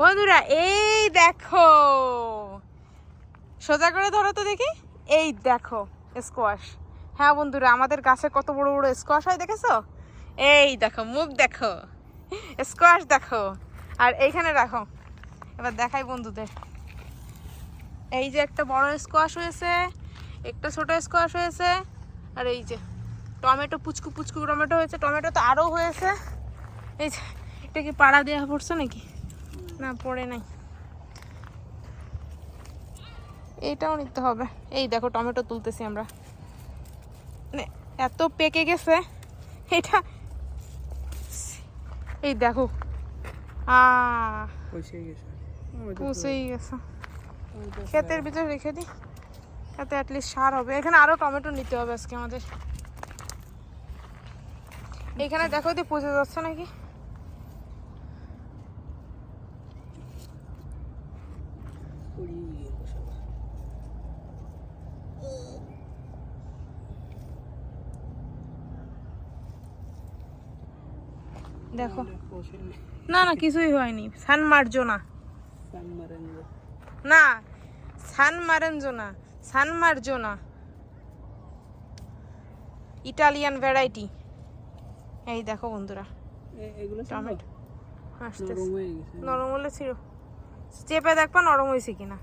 বন্ধুরা, এই দেখো। সোজা করে ধরো তো দেখি। এই দেখো স্কোয়াশ হ্যাঁ বন্ধুরা, আমাদের গাছে কত বড় বড় স্কোয়াশ হয় দেখেছ? এই দেখো, মুখ দেখো। স্কোয়াশ দেখো। আর এইখানে রাখো। এবার দেখাই বন্ধুদের। এই যে একটা বড় স্কোয়াশ হয়েছে, একটা ছোট স্কোয়াশ হয়েছে, আর এই যে টমেটো, পুচকু পুচকু টমেটো হয়েছে। টমেটো তো আরও হয়েছে। এই যে, এটা কি পাড়া দেওয়া পড়ছে নাকি? না পড়ে নাই। এইটাও নিতে হবে। এই দেখো টমেটো তুলতেছি আমরা। মানে এত পেকে গেছে এটা এই দেখো। গেছে। ক্ষেতের ভিতরে রেখে দিই তাতে অ্যাটলিস্ট সার হবে। এখানে আরও টমেটো নিতে হবে আজকে আমাদের। এখানে দেখো দি পচে যাচ্ছে নাকি? দেখো। না না কিছুই হয়নি। সান মারজো না। না সান মারেনজো না। সান মারজো না। Italian variety. এই দেখো বন্ধুরা। এগুলো টমেটো। আসতে নরম হয়ে নরম হলে ছিল চেপে দেখবা নরম হয়েছে কিনা।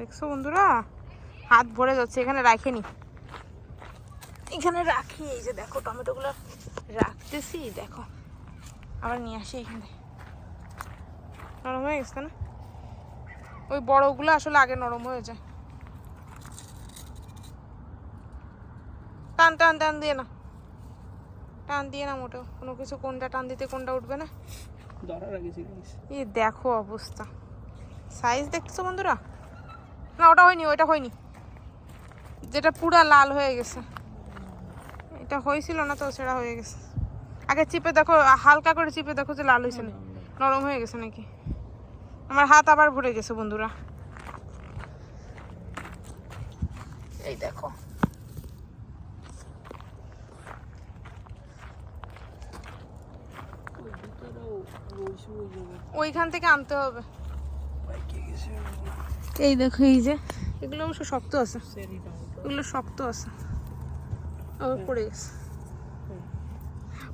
দেখছ বন্ধুরা? হাত ভরে যাচ্ছে এখানে রাখেনি। এখানে রাখি এই যে দেখো টমেটোগুলো রাখতেছি দেখো। আবার নিয়ে আসি এখানে। নরম হয়ে গেছে না ওই বড়গুলো আসলে আগে নরম হয়ে যায়। টান টান টান দিয়ে না। টান দিয়ে না মোটেও। কোনো কিছু কোনটা টান দিতে কোনটা উঠবে না। এই দেখো অবস্থা। সাইজ দেখছ বন্ধুরা? না ওটা হয়নি ওইটা হয়নি। যেটা পুরা লাল হয়ে গেছে। এটা হয়েছিল না তো, সেটা হয়ে গেছে। আগে চিপে দেখো, হালকা করে চিপে দেখো যে লাল হয়েছে না নরম হয়ে গেছে নাকি। আমার হাত আবার ভরে গেছে, বন্ধুরা। এই দেখো। ওইখান থেকে আনতে হবে। এই দেখো, এই যে, এগুলো অবশ্য শক্ত আছে। এগুলো শক্ত আছে। পড়ে গেছে।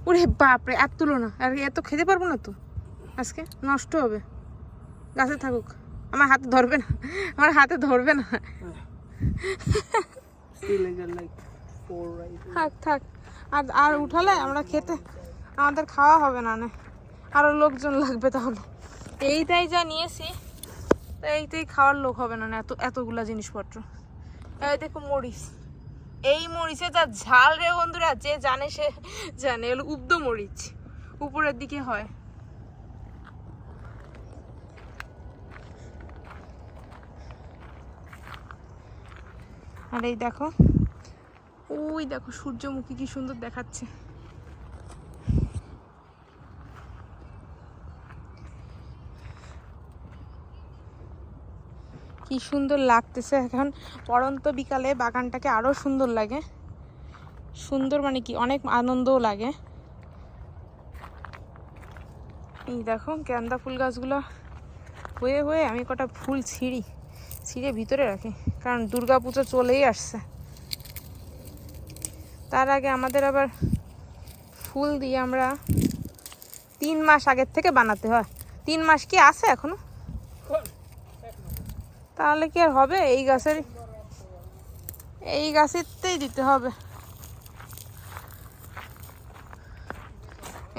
ওরে বাপরে এত তুলো না আর এত খেতে পারব না তো? আজকে নষ্ট হবে। গাছে থাকুক। আমার হাতে ধরবে না। আমার হাতে ধরবে না। থাক থাক। আর আর উঠালে আমরা খেতে আমাদের খাওয়া হবে না না। আরও লোকজন লাগবে তাহলে। এইটাই যা নিয়েছি তো এইটাই খাওয়ার লোক হবে না না। এত এতগুলা জিনিসপত্র। এই দেখো মরিচ। এই মরিচে যা ঝাল রে বন্ধুরা, যে জানে সে জানে, এলো উব্দ মরিচ। উপরের দিকে হয়। আর এই দেখো, ওই দেখো সূর্যমুখী কি সুন্দর দেখাচ্ছে। কি সুন্দর লাগতেছে। এখন পরন্ত বিকালে বাগানটাকে আরও সুন্দর লাগে। সুন্দর মানে কি? অনেক আনন্দও লাগে। এই দেখো, গেন্দা ফুল গাছগুলো। হয়ে হয়ে আমি কটা ফুল ছিঁড়ি, ছিঁড়ে ভিতরে রাখি। কারণ দুর্গা পুজো চলেই আসছে। তার আগে আমাদের আবার ফুল দিয়ে আমরা তিন মাস আগের থেকে বানাতে হয়। তিন মাস কি আছে এখনও? তাহলে কি আর হবে? এই গাছের, এই গাছেরতেই দিতে হবে।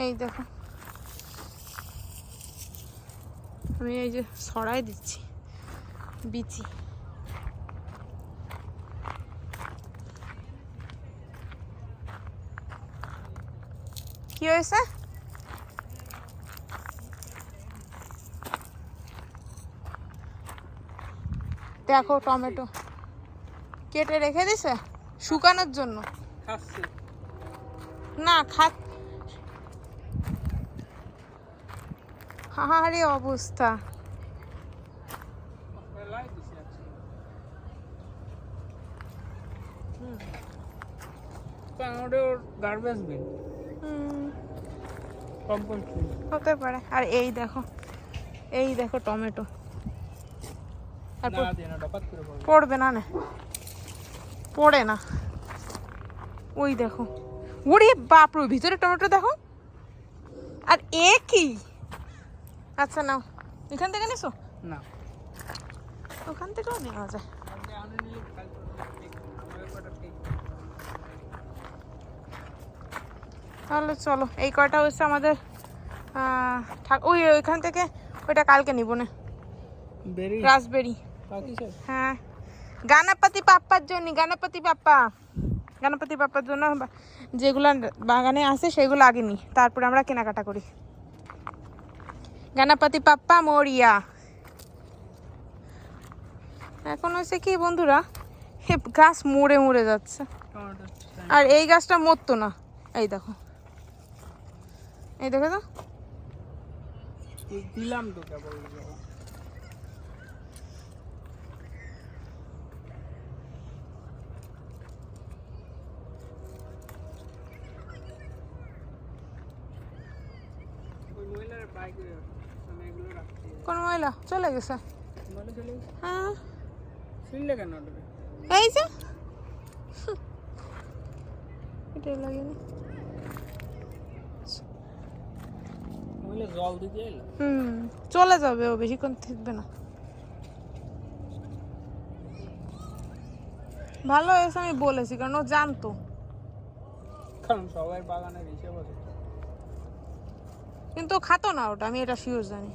এই দেখো। আমি এই যে ছড়াই দিচ্ছি, বিচি। কি হয়েছে? দেখো টমেটো। কেটে রেখে দিছে? শুকানোর জন্য। না খাত হাহারে অবস্থা। Garbage bin. হতে পারে। আর এই দেখো এই দেখো টমেটো। তারপর পড়বে। না না। পড়ে না। ওই দেখো। ওরে বাপরে ভিতরে টমেটো দেখো। আর এ কি? আচ্ছা নাও। এখান থেকে নিছো? না। ওখান থেকেও নেওয়া যায়। তাহলে চলো এই কয়টা হচ্ছে আমাদের ওই ওইখান থেকে ওইটা কালকে নিব না। বেরি। রাসবেরি। হ্যাঁ। গানাপতি পাপ্পার জন্য গানাপতি পাপ্পা গানাপতি পাপ্পার জন্য যেগুলো বাগানে আছে সেগুলো আগে নিই তারপরে আমরা কেনাকাটা করি। গানাপতি পাপ্পা মরিয়া। এখন হচ্ছে কি বন্ধুরা হে গাছ মরে মরে যাচ্ছে। আর এই গাছটা মরতো না। এই দেখো। এই দেখো তো। দিলাম তো কেবল ওই মহিলার বাইক আমি এগুলো রাখছি কোন মহিলা চলে গেছে। হ্যাঁ। শুনলে কেন এই যে। এটাই লাগেনি মহিলা জল দিতে এলো? হুম চলে যাবে ও বেশিক্ষণ থাকবে না। ভালো হয়েছে আমি বলেছি কারণ ও জানতো। কারণ সবাই বাগানের হিসেব আছে। কিন্তু খাত না ওটা, আমি এটা শিওর জানি।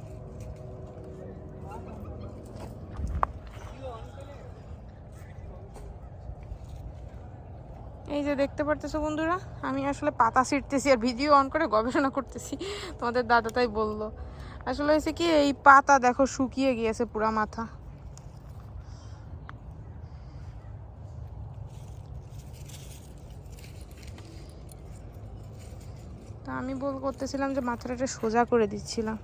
এই যে দেখতে পারতেছো বন্ধুরা, আমি আসলে পাতা ছিটতেছি আর ভিডিও অন করে গবেষণা করতেছি। তোমাদের দাদা তাই বলল। আসলে হয়েছে কি, এই পাতা দেখো শুকিয়ে গিয়েছে পুরা মাথা। আমি বল করতেছিলাম যে মাথাটা সোজা করে দিচ্ছিলাম।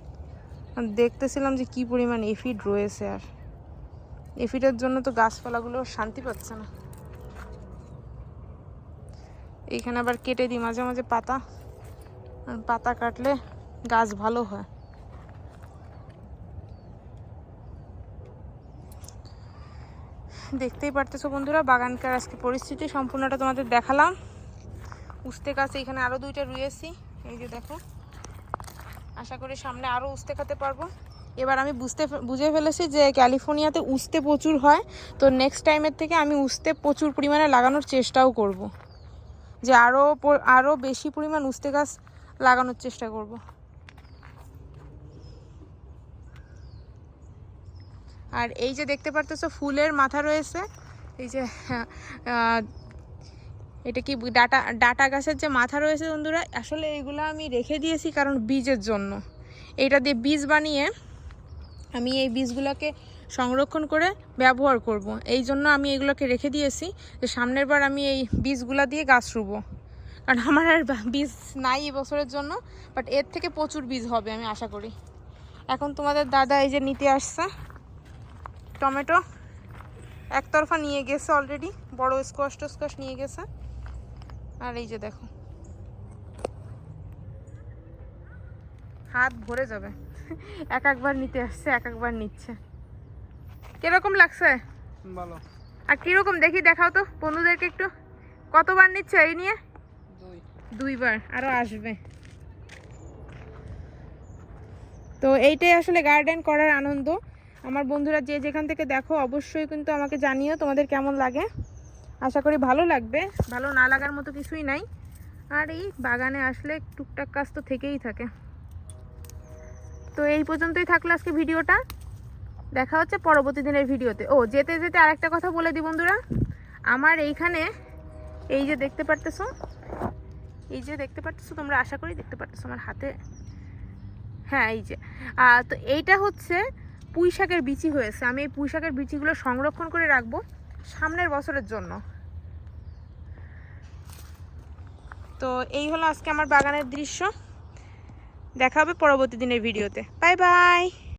আর দেখতেছিলাম যে কি পরিমাণ এফিড রয়েছে আর। এফিডের জন্য তো গাছপালাগুলো শান্তি পাচ্ছে না। এইখানে আবার কেটে দিই মাঝে মাঝে পাতা। আর পাতা কাটলে গাছ ভালো হয়। দেখতেই পারতেছো বন্ধুরা, বাগানকার আজকে পরিস্থিতি সম্পূর্ণটা তোমাদের দেখালাম। উস্তে গাছ এখানে আরও দুইটা রুয়েছি এই যে দেখো আশা করি সামনে আরও উস্তে খেতে পারব এবার আমি বুঝতে বুঝে ফেলেছি যে ক্যালিফোর্নিয়াতে উস্তে প্রচুর হয় তো নেক্সট টাইমের থেকে আমি উস্তে প্রচুর পরিমাণে লাগানোর চেষ্টাও করব। যে আরও আরও বেশি পরিমাণ উস্তে গাছ লাগানোর চেষ্টা করব। আর এই যে দেখতে পারতেছো, ফুলের মাথা রয়েছে এই যে এটা কি ডাটা ডাটা গাছের যে মাথা রয়েছে বন্ধুরা, আসলে এইগুলো আমি রেখে দিয়েছি কারণ বীজের জন্য। এটা দিয়ে বীজ বানিয়ে আমি এই বীজগুলোকে সংরক্ষণ করে ব্যবহার করব। এই জন্য আমি এগুলোকে রেখে দিয়েছি যে সামনের বার আমি এই বীজগুলা দিয়ে গাছ রুবো। কারণ আমার আর বীজ নাই এবছরের জন্য বাট এর থেকে প্রচুর বীজ হবে আমি আশা করি। এখন তোমাদের দাদা এই যে নিতে আসছে। টমেটো একতরফা নিয়ে গেছে অলরেডি বড় স্কোয়াশ টোস্কোয়াশ নিয়ে গেছে। আর এই যে দেখো। হাত ভরে যাবে। এক একবার নিতে আসছে এক একবার নিচ্ছে। কীরকম লাগছে? বলো আর কীরকম? দেখি দেখাও তো বন্ধুদেরকে একটু। কতবার নিচ্ছে এই নিয়ে? দুই। দুইবার আরও আসবে। তো এইটাই আসলে গার্ডেন করার আনন্দ। আমার বন্ধুরা যে যেখান থেকে দেখো অবশ্যই কিন্তু আমাকে জানিও তোমাদের কেমন লাগে। আশা করি ভালো লাগবে। ভালো না লাগার মতো কিছুই নাই। আর এই বাগানে আসলে টুকটাক কাজ তো থেকেই থাকে। তো এই পর্যন্তই থাকল আজকে ভিডিওটা। দেখা হচ্ছে পরবর্তী দিনের ভিডিওতে। ও, যেতে যেতে আরেকটা কথা বলে দিই বন্ধুরা। আমার এইখানে এই যে দেখতে পারতেছো, এই যে দেখতে পারতেছো, তোমরা আশা করি দেখতে পারতেছো আমার হাতে। হ্যাঁ এই যে। তো এইটা হচ্ছে পুঁই শাকের বিচি হয়েছে। আমি এই পুঁই শাকের বিচিগুলো সংরক্ষণ করে রাখব। সামনের বছরের জন্য। তো এই হলো আজকে আমার বাগানের দৃশ্য। দেখা হবে পরবর্তী দিনের ভিডিওতে। Bye bye!